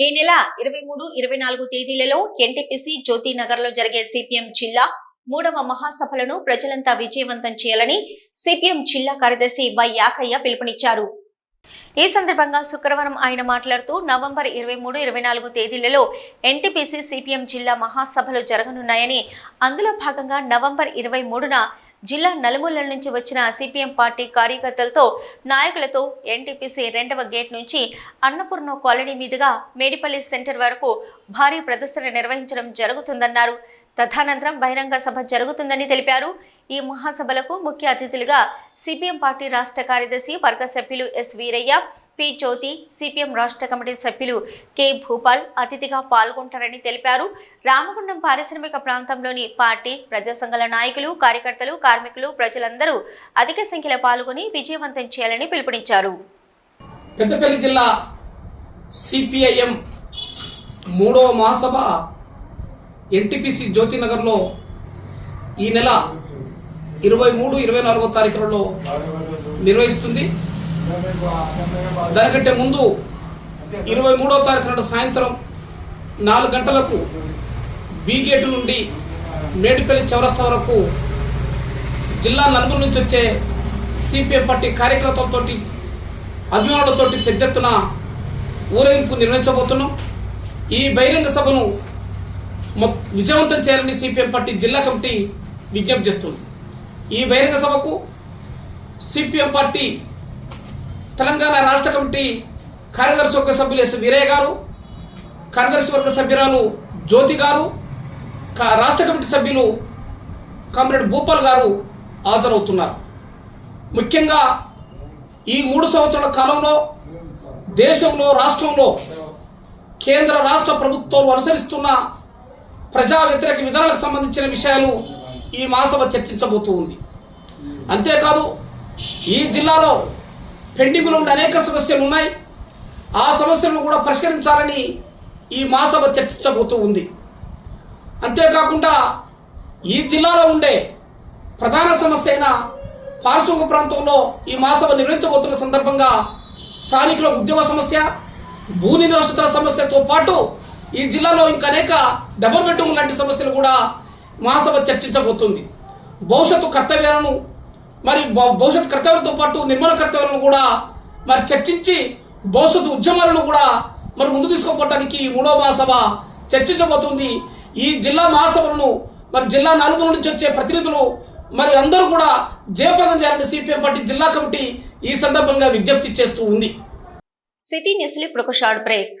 ఈ నెల ఇరవై మూడు ఇరవై నాలుగు తేదీలలో ఎన్టీపీసీ జ్యోతి నగర్లో జరిగే సిపిఎం జిల్లా మూడవ మహాసభలను ప్రజలంతా విజయవంతం చేయాలని సిపిఎం జిల్లా కార్యదర్శి వై యాకయ్య పిలుపునిచ్చారు. ఈ సందర్భంగా శుక్రవారం ఆయన మాట్లాడుతూ నవంబర్ ఇరవై మూడు ఇరవై నాలుగు తేదీలలో ఎన్టీపీసీ సిపిఎం జిల్లా మహాసభలు జరగనున్నాయని అందులో భాగంగా నవంబర్ ఇరవై మూడున జిల్లా నలుమూలల నుంచి వచ్చిన సిపిఎం పార్టీ కార్యకర్తలతో నాయకులతో ఎన్టీపీసీ రెండవ గేట్ నుంచి అన్నపూర్ణ కాలనీ మీదుగా మేడిపల్లి సెంటర్ వరకు భారీ ప్రదర్శన నిర్వహించడం జరుగుతుందన్నారు. తదనంతరం బహిరంగ సభ జరుగుతుందని తెలిపారు. ఈ మహాసభలకు ముఖ్య అతిథులుగా సిపిఎం పార్టీ రాష్ట్ర కార్యదర్శి వర్గ సభ్యులు S Veeraiah P. Jyothi CPM రాష్ట్ర కమిటీ సభ్యులు కె. భూపాల్ అతిథిగా పాల్గొంటారని తెలిపారు. రామగుండం పారిశ్రామిక ప్రాంతంలోని పార్టీ ప్రజా సంఘాల నాయకులు కార్యకర్తలు కార్మికులు ప్రజలందరూ అధిక సంఖ్యలో పాల్గొని విజయవంతం చేయాలని పిలుపునిచ్చారు. పెద్దపల్లి జిల్లా సిపిఐఎం మూడవ మహాసభ ఎన్టీపీసీ జ్యోతినగర్లో ఈ నెల ఇరవై మూడు ఇరవై నాలుగో తారీఖులలో నిర్వహిస్తుంది. దానికంటే ముందు ఇరవై మూడో తారీఖు నాడు సాయంత్రం నాలుగు గంటలకు బీగేట్ నుండి మేడిపల్లి చౌరస్తా వరకు జిల్లా నలుగురు నుంచి వచ్చే సిపిఎం పార్టీ కార్యకర్తలతో అభిమానులతోటి పెద్ద ఎత్తున ఊరేగింపు నిర్వహించబోతున్నాం. ఈ బహిరంగ సభను విజయవంతం చేయాలని సిపిఎం పార్టీ జిల్లా కమిటీ విజ్ఞప్తి చేస్తుంది. ఈ బహిరంగ సభకు సిపిఎం పార్టీ తెలంగాణ రాష్ట్ర కమిటీ కార్యదర్శి వర్గ సభ్యులు ఎస్ వీరయ్య గారు కార్యదర్శి వర్గ సభ్యురాలు జ్యోతి గారు కా- రాష్ట్ర కమిటీ సభ్యులు కామ్రేడ్ భూపాల్ గారు హాజరవుతున్నారు. ముఖ్యంగా ఈ మూడు సంవత్సరాల కాలంలో దేశంలో రాష్ట్రంలో కేంద్ర రాష్ట్ర ప్రభుత్వాలు అనుసరిస్తున్న ప్రజా వ్యతిరేక విధానాలకు సంబంధించిన విషయాలు ఈ మహాసభ చర్చించబోతూ ఉంది. అంతేకాదు ఈ జిల్లాలో పెండింగ్లో ఉండే అనేక సమస్యలు ఉన్నాయి. ఆ సమస్యలను కూడా పరిష్కరించాలని ఈ మహాసభ చర్చించబోతూ ఉంది. అంతేకాకుండా ఈ జిల్లాలో ఉండే ప్రధాన సమస్య అయిన పారిశ్రామిక ప్రాంతంలో ఈ మహాసభ నిర్వహించబోతున్న సందర్భంగా స్థానికుల ఉద్యోగ సమస్య భూ నిరోషిత సమస్యతో పాటు ఈ జిల్లాలో ఇంకా అనేక డబల్ బెడ్రూమ్ లాంటి సమస్యలు కూడా మహాసభ చర్చించబోతుంది. భవిష్యత్తు కర్తవ్యాలను మరి భవిష్యత్ కర్తవ్యంతో పాటు నిర్మాణ కర్తవ్యాలను కూడా మరి చర్చించి భవిష్యత్ ఉద్యమాలను కూడా మరి ముందు తీసుకోవడానికి మూడవ మహాసభ చర్చించబోతుంది. ఈ జిల్లా మహాసభలను మరి జిల్లా నలుగురు నుంచి వచ్చే ప్రతినిధులు మరి అందరూ కూడా జయప్రదం చేయాలని సిపిఎం పార్టీ జిల్లా కమిటీ ఈ సందర్భంగా విజ్ఞప్తి చేస్తూ ఉంది. సిటీ న్యూస్ ఇప్పుడు ఒక short break.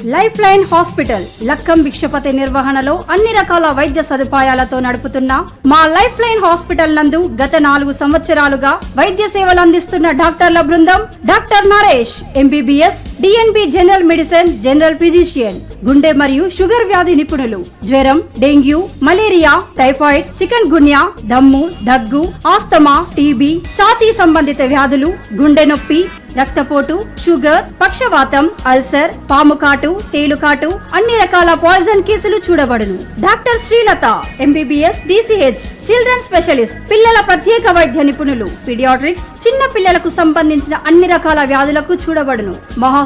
Lifeline hospital Lakkam Bhikshapathi నిర్వహణలో అన్ని రకాల వైద్య సదుపాయాలతో నడుపుతున్న మా లైఫ్ లైన్ హాస్పిటల్ నందు గత నాలుగు సంవత్సరాలుగా వైద్య సేవలు అందిస్తున్న డాక్టర్ల బృందం doctor Naresh MBBS DNB general medicine general physician గుండె మరియు షుగర్ వ్యాధి నిపుణులు. జ్వరం dengue malaria typhoid chikungunya దమ్ము దగ్గు ఆస్తమా టీబీ ఛాతీ సంబంధిత వ్యాధులు గుండె నొప్పి రక్తపోటు షుగర్ పక్షవాతం అల్సర్ పాముకాటు తేలుకాటు అన్ని రకాల పాయిజన్ కేసులు చూడబడును. Doctor Srilatha MBBS DCH children specialist పిల్లల ప్రత్యేక వైద్య నిపుణులు పిడియాట్రిక్స్ చిన్న పిల్లలకు సంబంధించిన అన్ని రకాల వ్యాధులకు చూడబడును. మహా